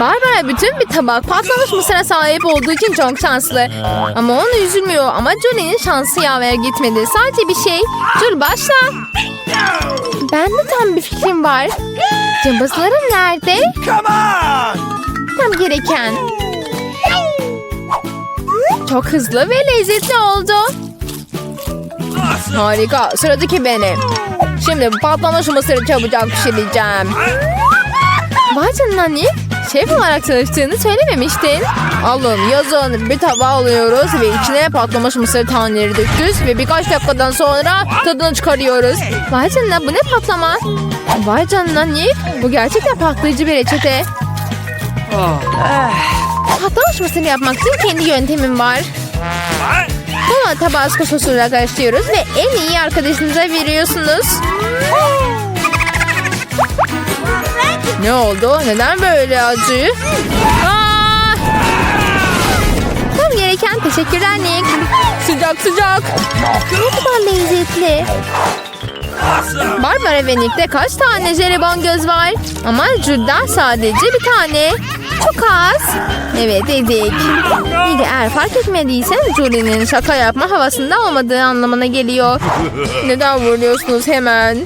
Barbara bütün bir tabak patlamış mısıra sahip olduğu için çok şanslı. Ama onu üzülmüyor. Ama Julie'nin şansı yaver gitmedi. Sadece bir şey. Julie başla. Ben de tam bir fikrim var. Cımbızların nerede? Tam gereken. Çok hızlı ve lezzetli oldu. Harika. Sıradaki benim. Şimdi patlamış mısırı çabucak pişireceğim. Vay canına. Şef olarak çalıştığını söylememiştin. Alın yazın bir tabağa alıyoruz ve içine patlamış mısır taneleri döküyoruz ve birkaç dakikadan sonra tadını çıkarıyoruz. Vay canına bu ne patlama? Vay canına Nick. Bu gerçekten patlayıcı bir reçete. Patlamış mısır yapmak için kendi yöntemim var. Bunu tabasco sosuyla karıştırıyoruz ve en iyi arkadaşınıza veriyorsunuz. Ne oldu? Neden böyle acı? Tam gereken teşekkürler Nick. Sıcak sıcak. Ne kadar lezzetli. Barbara ve Nick'te kaç tane jelibon göz var? Ama Jude'dan sadece bir tane. Çok az. Evet dedik. Nick eğer fark etmediysen Julie'nin şaka yapma havasında olmadığı anlamına geliyor. Neden vuruyorsunuz hemen?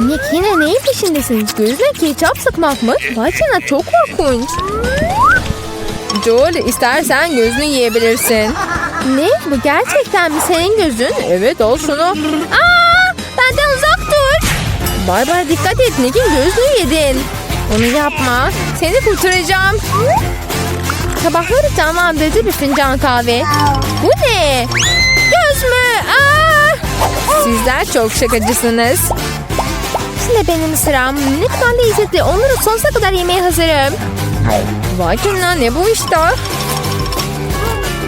Nick yine neyin peşindesiniz? Gözüne ketçap sıkmak mı? Vay canına çok korkunç. Joel istersen gözünü yiyebilirsin. Ne? Bu gerçekten mi senin gözün? Evet al şunu. Aa, benden uzak dur. Barbara dikkat et Nick'in gözünü yedin. Onu yapma. Seni kurtaracağım. Sabahları canlandırıcı bir fincan kahve. Bu ne? Göz mü? Aa! Sizler çok şakacısınız. Şimdi benim sıram. Ne kadar lezzetli. Onları sonsuza kadar yemeye hazırım. Vay canına ne bu işte?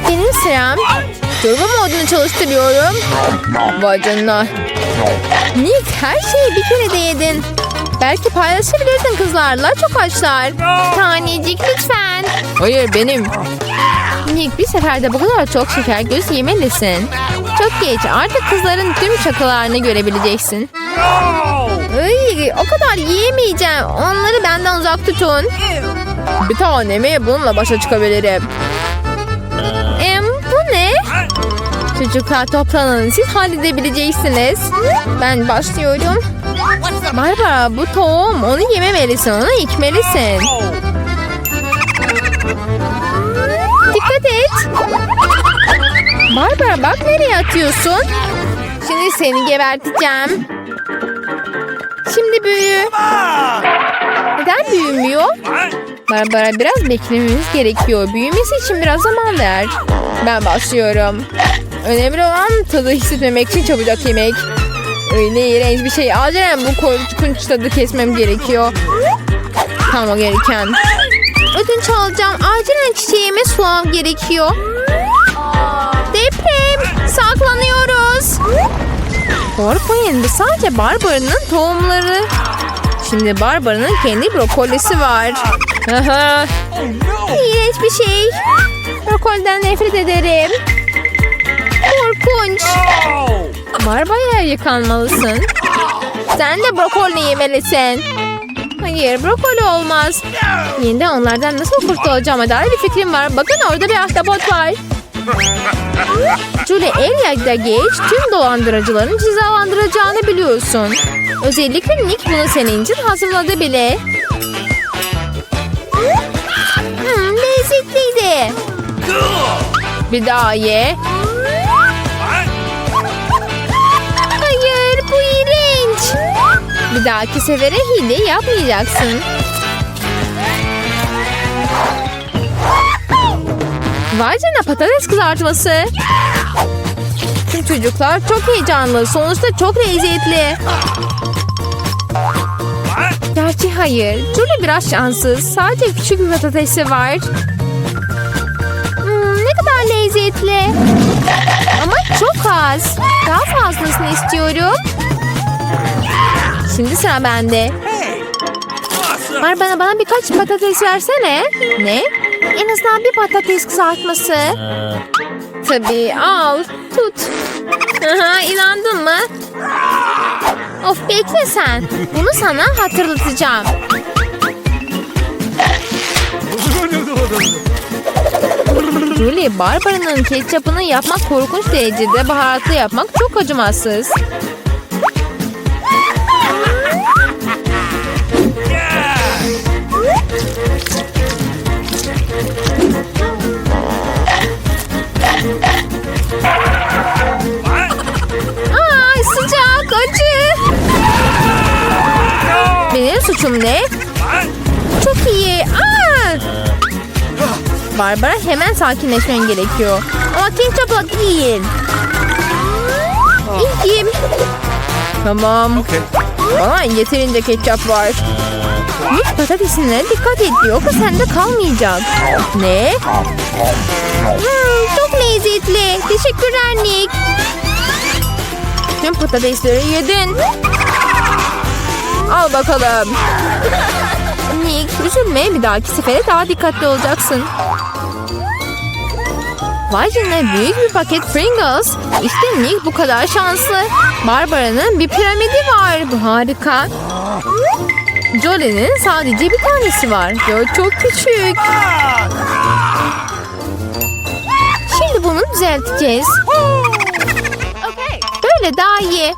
Benim sıram. Turbo modunu çalıştırıyorum. Vay canına. Nick her şeyi bir kere de yedin. Belki paylaşabilirsin kızlarla çok açlar. Tanecik lütfen. Hayır benim. Nick bir seferde bu kadar çok şeker göz yemelisin. Çok geç artık kızların tüm şakalarını görebileceksin. Ay, o kadar yiyemeyeceğim. Onları benden uzak tutun. Bir tanemi bununla başa çıkabilirim. Em, bu ne? Çocuklar toplanın. Siz halledebileceksiniz. Ben başlıyorum. Barbara bu tohum. Onu yememelisin. Onu ekmelisin. Oh! Dikkat et. Barbara bak nereye atıyorsun. Şimdi seni geberteceğim. Şimdi büyü. Neden büyümüyor? Barbara biraz beklememiz gerekiyor. Büyümesi için biraz zaman ver. Ben başlıyorum. Önemli olan tadı hissetmemek için çabucak yemek. Öyle iğrenç bir şey. Acilen bu korkunç tadı kesmem gerekiyor. Tamam gereken. Ödünç alacağım. Acilen çiçeğime sulam gerekiyor. Korkmayın. Bu sadece Barbara'nın tohumları. Şimdi Barbara'nın kendi brokolisi var. İğrenç bir şey. Brokolden nefret ederim. Korkunç. Barbara yıkanmalısın. Sen de brokoli yemelisin. Hayır brokoli olmaz. Yeniden onlardan nasıl kurtulacağıma dair bir fikrim var. Bakın orada bir ahtapot var. Julie Elia'da geç tüm dolandırıcıların cezalandıracağını biliyorsun. Özellikle Nick bunu senin için hazırladı bile. Hmm, lezzetliydi. Bir daha ye. Hayır bu iğrenç. Bir dahaki sefere hile yapmayacaksın. Vay canına patates kızartması. Tüm çocuklar çok heyecanlı. Sonuçta çok lezzetli. Gerçi hayır. Julie biraz şanssız. Sadece küçük bir patatesi var. Hmm, ne kadar lezzetli. Ama çok az. Daha fazlasını istiyorum. Şimdi sıra bende. Var bana bana birkaç patates versene. Ne? En azından bir patates kızartması. Tabii al. Tut. Aha, inandın mı? Of bekle sen. Bunu sana hatırlatacağım. Julie, Barbara'nın ketçapını yapmak korkunç derecede baharatlı yapmak çok acımasız. What? Çok iyi. Aa! Barbara hemen sakinleşmen gerekiyor. Ama ketçapla değil. İyiyim. Tamam. Okay. Bana yeterince ketçap var. Nick patatesine dikkat et yoksa sende kalmayacak. Ne? Hmm, çok lezzetli. Teşekkürler Nick. Tüm patatesleri yedin. Al bakalım. Nick üzülme bir dahaki sefere daha dikkatli olacaksın. Vay canına büyük bir paket Pringles. İşte Nick bu kadar şanslı. Barbara'nın bir piramidi var. Bu harika. Jolie'nin sadece bir tanesi var. Ve o çok küçük. Şimdi bunu düzelteceğiz. Böyle daha iyi.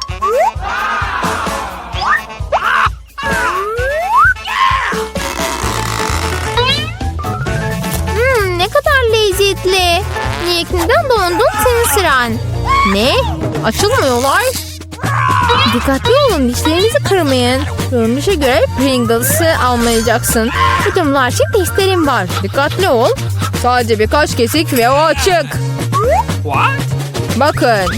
Lezzetli. Nick neden dondun senin sıran? Ne? Açılmıyorlar. Dikkatli olun dişlerinizi kırmayın. Görünüşe göre Pringles'ı almayacaksın. Bu durumlar için testlerim var. Dikkatli ol. Sadece birkaç kesik ve o açık. What? Bakın.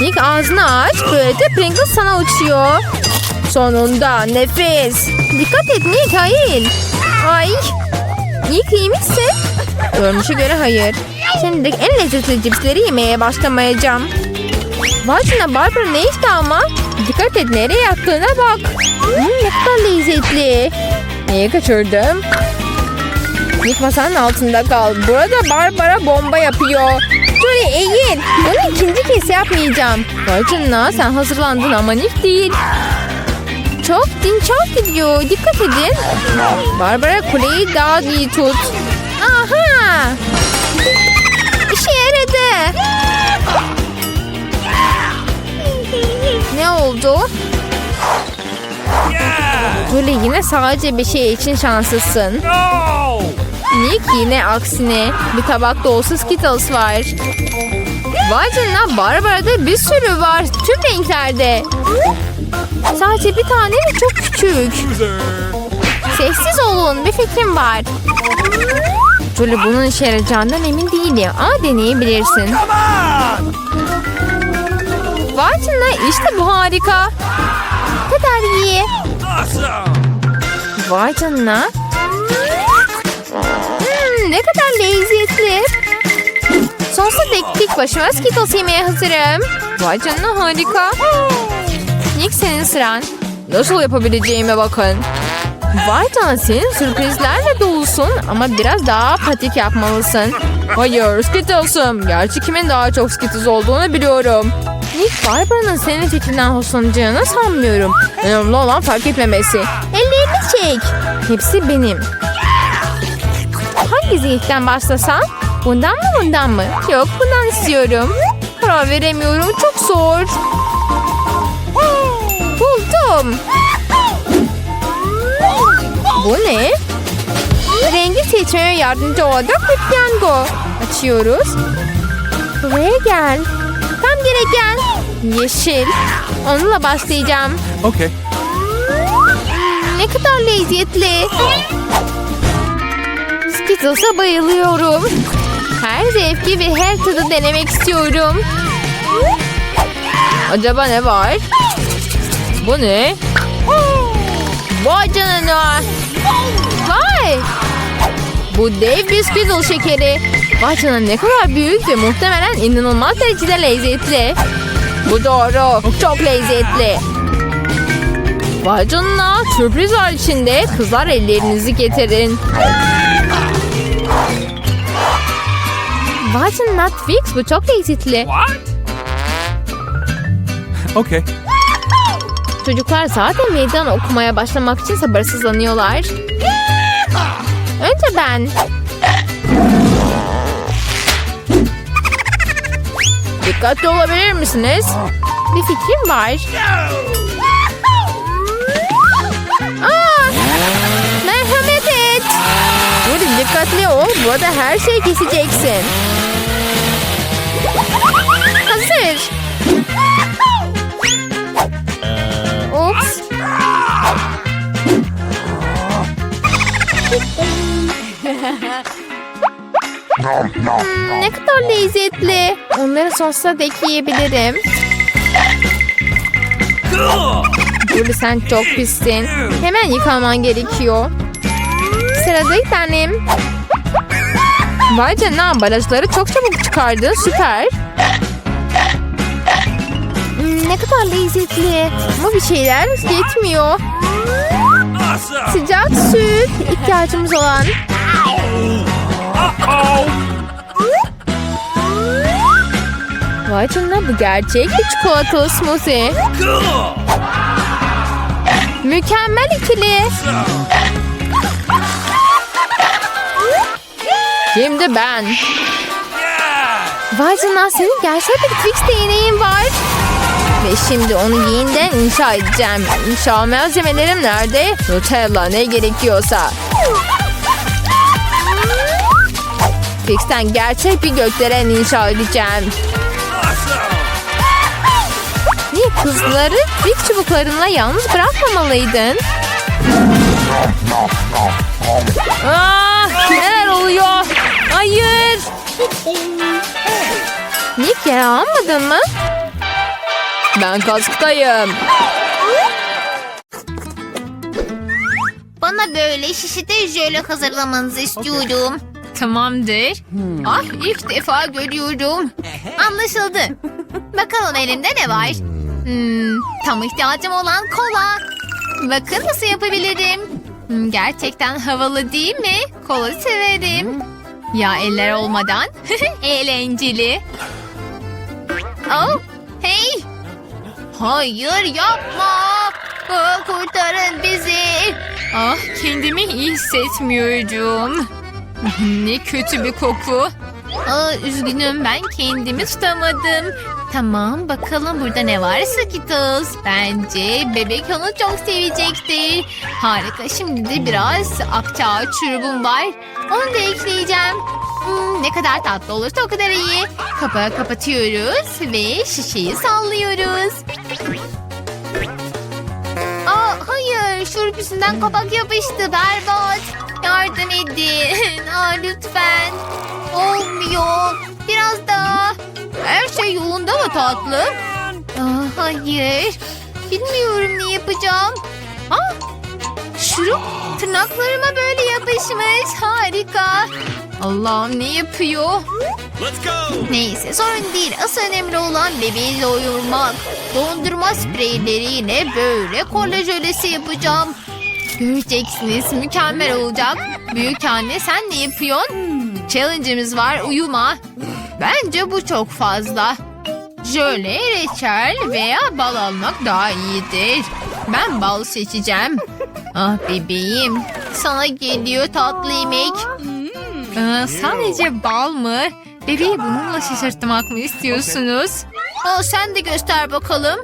Nick ağzını aç. Böylece Pringles sana uçuyor. Sonunda nefes. Dikkat et Nick hayır. Ay. Nick iyi misin? Görünüşe göre hayır. Şimdi en lezzetli cipsleri yemeye başlamayacağım. Canına Barbara ne işte ama? Dikkat et nereye yattığına bak. Hmm, ne kadar lezzetli. Neyi kaçırdım? Nick masanın altında kal. Burada Barbara bomba yapıyor. Şöyle eğil. Bunu ikinci kez yapmayacağım. Canına sen hazırlandın ama Nick değil. Çok din çok gidiyor. Dikkat edin. Barbara kuleyi daha iyi tut. Aha. İşe yaradı. Ne oldu? Julie yine sadece bir şey için şanslısın. Nick yine aksine bir tabak dolusu Skittles var. Vay canına Barbara'da bir sürü var. Tüm renklerde. Sadece bir tane de çok küçük. Sessiz olun bir fikrim var. Julie bunun işe yarayacağından emin değilim ama deneyebilirsin. Vay canına işte bu harika. Kadar iyi. Vay canına. Hmm, ne kadar lezzetli. Sonsuza dek tek başıma Skittles yemeye hazırım. Vay canına harika. Nick senin sıran. Nasıl yapabileceğime bakın. Vay senin sürprizlerle dolusun ama biraz daha patik yapmalısın. Hayır Skittles'ım. Gerçi kimin daha çok Skittles olduğunu biliyorum. Nick Barbara'nın senin fikrinden hoşlanacağını sanmıyorum. Önemli olan fark etmemesi. Ellerini çek. Hepsi benim. Hangi zevkten başlasam? Bundan mı bundan mı? Yok bundan istiyorum. Karar veremiyorum çok zor. Buldum. Bu ne? Rengi seçmeye yardımcı olacak bir piyango. Açıyoruz. Buraya gel. Tam gereken. Yeşil. Onunla başlayacağım. Okay. Ne kadar lezzetli. Skittles'a bayılıyorum. Her zevki ve her tadı denemek istiyorum. Acaba ne var? Bu ne? Vay canına. Bu dev bir Skittle şekeri. Vay canına ne kadar büyük ve muhtemelen inanılmaz derecede lezzetli. Bu doğru. Çok lezzetli. Vay canına sürpriz var içinde. Kızlar ellerinizi getirin. Vay canına Twix bu çok lezzetli. What? Okay. Çocuklar zaten meydan okumaya başlamak için sabırsızlanıyorlar. Önce ben. Dikkatli olabilir misiniz? Bir fikrim var. Aa, merhamet et. Hadi dikkatli ol. Burada her şeyi keseceksin. Hazır. Ups. Hmm, ne kadar lezzetli. Onları sosla da. Cool. Burada sen çok pissin. Hemen yıkaman gerekiyor. Sıradaki tanem. Vay canına ambalajları çok çabuk çıkardın. Süper. Hmm, ne kadar lezzetli. Ama bir şeyler yetmiyor. Sıcak süt ihtiyacımız olan. Vay canına bu gerçek bir çikolatalı smoothie. Mükemmel ikili. Şimdi ben. Vay canına senin gerçek bir Twix değneğin var. Ve şimdi onu yeniden inşa edeceğim. İnşa malzemelerim nerede? Nutella ne gerekiyorsa. Twix'ten gerçek bir gökdelen inşa edeceğim. Niye kızları Twix çubuklarınla yalnız bırakmamalıydın? Aa, neler oluyor? Hayır. Nick yer almadın mı? Ben kasktayım. Bana böyle şişede jöle hazırlamanızı istiyorum. Tamamdır. Ah ilk defa görüyorum. Anlaşıldı. Bakalım elimde ne var? Hmm, tam ihtiyacım olan kola. Bakın nasıl yapabilirim. Hmm, gerçekten havalı değil mi? Kola severim. Ya eller olmadan? Eğlenceli. Oh, hey! Hayır yapma! Kurtarın bizi! Ah kendimi iyi hissetmiyorum. Ne kötü bir koku. Aa, üzgünüm ben kendimi tutamadım. Tamam bakalım burada ne var Skittles. Bence bebek onu çok sevecektir. Harika şimdi de biraz akçaağ çürübüm var. Onu da ekleyeceğim. Hmm, ne kadar tatlı olursa o kadar iyi. Kapağı kapatıyoruz ve şişeyi sallıyoruz. Aa, hayır şurup yüzünden kapak yapıştı berbat. Yardım edin. Aa, lütfen. Olmuyor. Biraz daha. Her şey yolunda mı tatlım? Aa, hayır. Bilmiyorum ne yapacağım. Aa, şurup tırnaklarıma böyle yapışmış. Harika. Allah'ım ne yapıyor? Let's go. Neyse sorun değil. Asıl önemli olan bebeğiyle uyumak. Dondurma spreyleriyle böyle kola jölesi yapacağım. Göreceksiniz mükemmel olacak. Büyük anne sen ne yapıyorsun? Challenge'ımız var uyuma. Bence bu çok fazla. Jöle, reçel veya bal almak daha iyidir. Ben bal seçeceğim. Ah bebeğim. Sana geliyor tatlı yemek. Aa, sadece bal mı? Bebeği bununla şaşırtmak mı istiyorsunuz? Aa, sen de göster bakalım.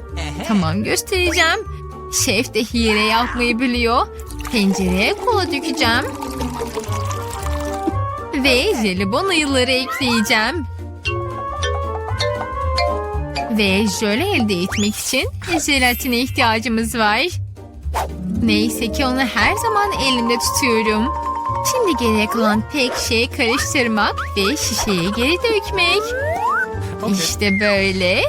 Tamam göstereceğim. Şef de hile yapmayı biliyor. Tencereye kola dökeceğim. Ve jelibon ayıları ekleyeceğim. Ve jöle elde etmek için jelatine ihtiyacımız var. Neyse ki onu her zaman elimde tutuyorum. Şimdi geriye kalan tek şey karıştırmak ve şişeye geri dökmek. İşte böyle.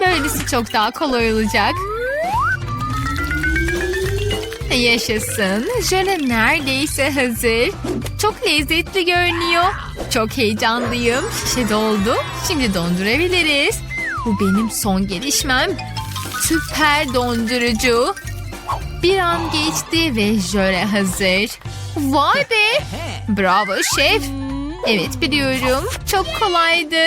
Böylesi çok daha kolay olacak. Yaşasın. Jöle neredeyse hazır. Çok lezzetli görünüyor. Çok heyecanlıyım. Şişe doldu. Şimdi dondurabiliriz. Bu benim son gelişmem. Süper dondurucu. Bir an geçti ve jöle hazır. Vay be. Bravo şef. Evet biliyorum. Çok kolaydı.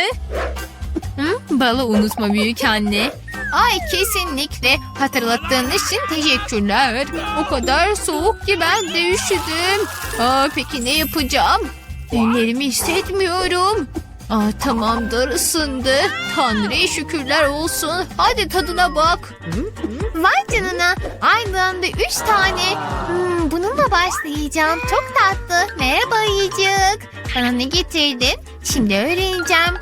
Hı, balı unutma büyük anne. Ay kesinlikle. Hatırlattığın için teşekkürler. O kadar soğuk ki ben de üşüdüm. Aa, peki ne yapacağım? Ellerimi hissetmiyorum. Aa, tamamdır ısındı. Tanrı'ya şükürler olsun. Hadi tadına bak. Vay canına. Aynı anda üç tane. Hmm, bununla başlayacağım. Çok tatlı. Merhaba ayıcık. Bana ne getirdin? Şimdi öğreneceğim.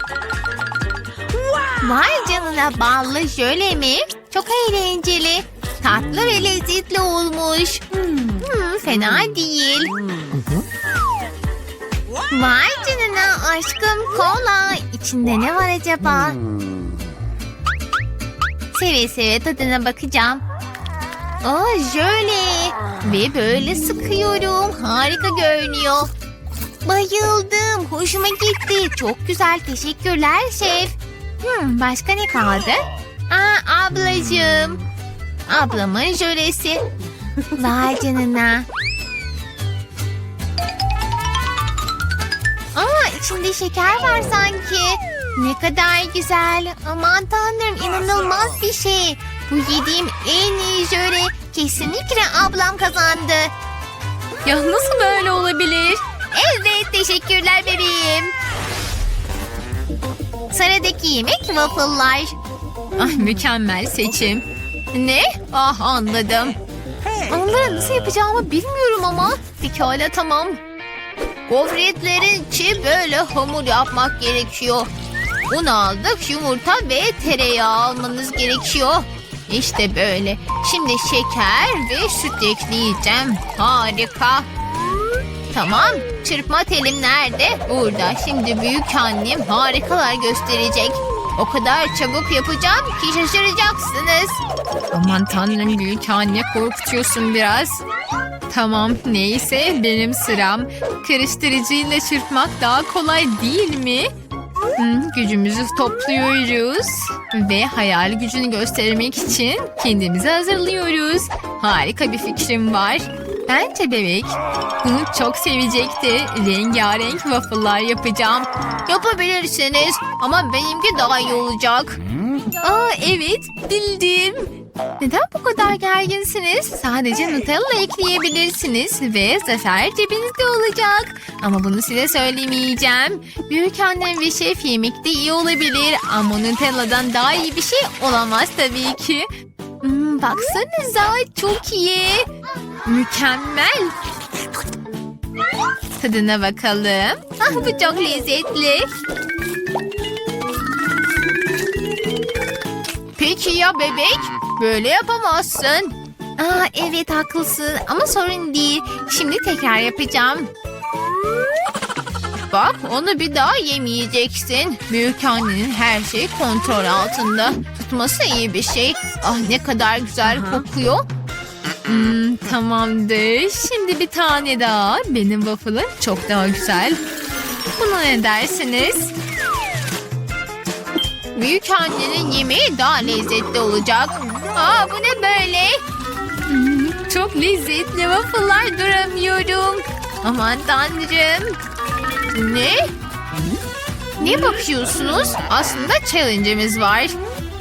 Vay canına ballı jöle mi? Çok eğlenceli. Tatlı ve lezzetli olmuş. Hmm, fena değil. Vay canına aşkım kola. İçinde ne var acaba? Seve seve tadına bakacağım. Aa jöle. Ve böyle sıkıyorum. Harika görünüyor. Bayıldım. Hoşuma gitti. Çok güzel. Teşekkürler şef. Hmm, başka ne kaldı? Aa ablacığım. Ablamın jölesi. Vay canına. Aa içinde şeker var sanki. Ne kadar güzel. Aman tanrım inanılmaz bir şey. Bu yediğim en iyi jöle. Kesinlikle ablam kazandı. Ya nasıl böyle olabilir? Evet teşekkürler bebeğim. Sıradaki yemek waffle'lar. Ah mükemmel seçim. Ne? Ah anladım. Onları nasıl yapacağımı bilmiyorum ama. Pekala tamam. Gofretlerin içi böyle hamur yapmak gerekiyor. Un aldık, yumurta ve tereyağı almanız gerekiyor. İşte böyle. Şimdi şeker ve süt ekleyeceğim. Harika. Tamam. Çırpma telim nerede? Burada. Şimdi büyük annem harikalar gösterecek. O kadar çabuk yapacağım ki şaşıracaksınız. Aman tanrım büyük anne korkutuyorsun biraz. Tamam neyse benim sıram. Karıştırıcıyla çırpmak daha kolay değil mi? Hmm, gücümüzü topluyoruz ve hayal gücünü göstermek için kendimizi hazırlıyoruz. Harika bir fikrim var. Bence bebek bunu çok sevecekti. Rengarenk waffle'lar yapacağım. Yapabilirsiniz ama benimki daha iyi olacak. Aa evet bildim. Neden bu kadar gerginsiniz? Sadece Nutella ekleyebilirsiniz ve zafer cebinizde olacak. Ama bunu size söylemeyeceğim. Büyük annem ve şef yemekte iyi olabilir ama Nutella'dan daha iyi bir şey olamaz tabii ki. Hmm, baksanıza çok iyi. Mükemmel. Tadına bakalım. Ah bu çok lezzetli. Peki ya bebek? Böyle yapamazsın. Aa evet haklısın ama sorun değil. Şimdi tekrar yapacağım. Bak onu bir daha yemeyeceksin. Büyük annenin her şeyi kontrol altında. Tutması iyi bir şey. Ah ne kadar güzel kokuyor. Hmm, tamamdır. Şimdi bir tane daha. Benim waffle'ım çok daha güzel. Buna ne dersiniz? Büyük annenin yemeği daha lezzetli olacak. Aa bu ne böyle? Hmm, çok lezzetli waffle'lar duramıyorum. Aman tanrım. Ne? Ne bakıyorsunuz? Aslında challenge'imiz var.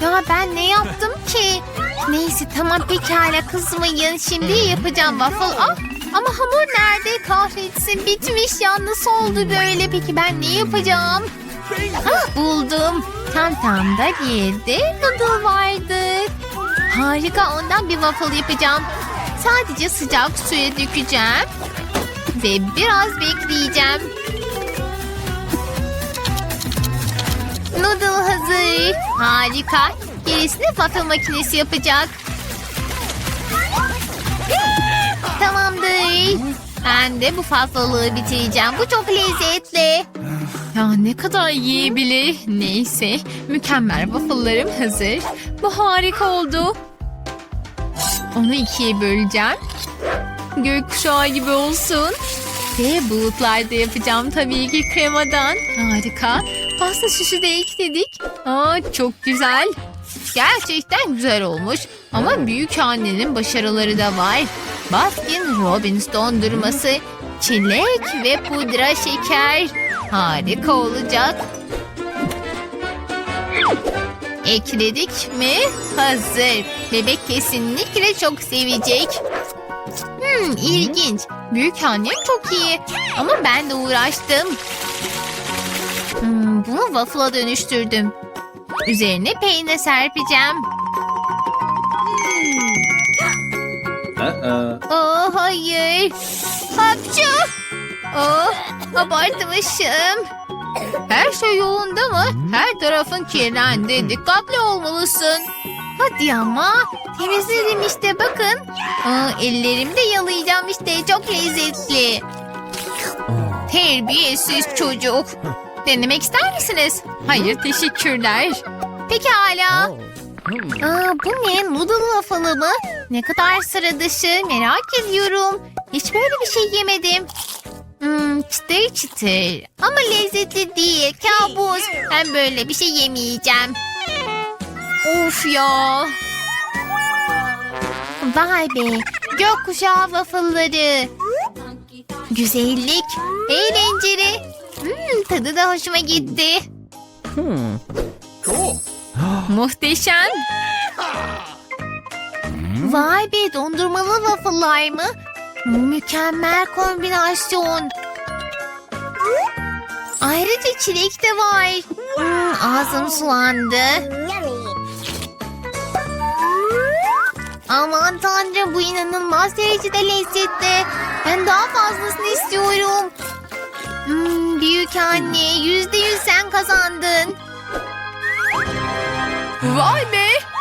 Ya ben ne yaptım ki? Neyse tamam pekala kızmayın. Şimdi yapacağım waffle. Ah, ama hamur nerede? Kahretsin bitmiş ya. Nasıl oldu böyle? Peki ben ne yapacağım? Ah, buldum. Tam tam da bir yerde noodle vardı. Harika ondan bir waffle yapacağım. Sadece sıcak suya dökeceğim. Ve biraz bekleyeceğim. Noodle hazır. Harika. Gerisini waffle makinesi yapacak. Tamamdır. Ben de bu waffle'lığı bitireceğim. Bu çok lezzetli. Ya ne kadar yiyebilir. Neyse. Mükemmel waffle'larım hazır. Bu harika oldu. Onu ikiye böleceğim. Gökkuşağı gibi olsun. Ve bulutlarda yapacağım tabii ki kremadan. Harika. Pasta süsü de ekledik. Aa, çok güzel. Gerçekten güzel olmuş. Ama büyük annenin başarıları da var. Baskin Robbins dondurması, çilek ve pudra şeker. Harika olacak. Ekledik mi? Hazır. Bebek kesinlikle çok sevecek. Hmm, ilginç. Büyük annem çok iyi. Ama ben de uğraştım. Hmm, bunu waffle'a dönüştürdüm. Üzerine peynir serpeceğim. Uh-oh. Oh hayır. Hapçı. Oh abartmışım. Her şey yolunda mı? Her tarafın kirlendi. Dikkatli olmalısın. Hadi ama. Temizledim işte bakın. Aa, ellerimde yalayacağım işte. Çok lezzetli. Terbiyesiz çocuk. Denemek ister misiniz? Hayır teşekkürler. Pekala. Aa, bu ne? Noodle waffle'ı mı? Ne kadar sıra dışı merak ediyorum. Hiç böyle bir şey yemedim. Hmm, çıtır çıtır. Ama lezzetli değil. Kabus. Ben böyle bir şey yemeyeceğim. Of ya. Vay be. Gökkuşağı waffle'ları. Güzellik. Eğlenceli. Hmm, tadı da hoşuma gitti. Cool. Muhteşem. Vay be dondurmalı waffle'lar mı? Mükemmel kombinasyon. Ayrıca çilek de var. Hmm, ağzım sulandı. Aman tanrım bu inanılmaz derecede lezzetli. Ben daha fazlasını istiyorum. Hmm, büyük anne yüzde yüz sen kazandın. Vay be!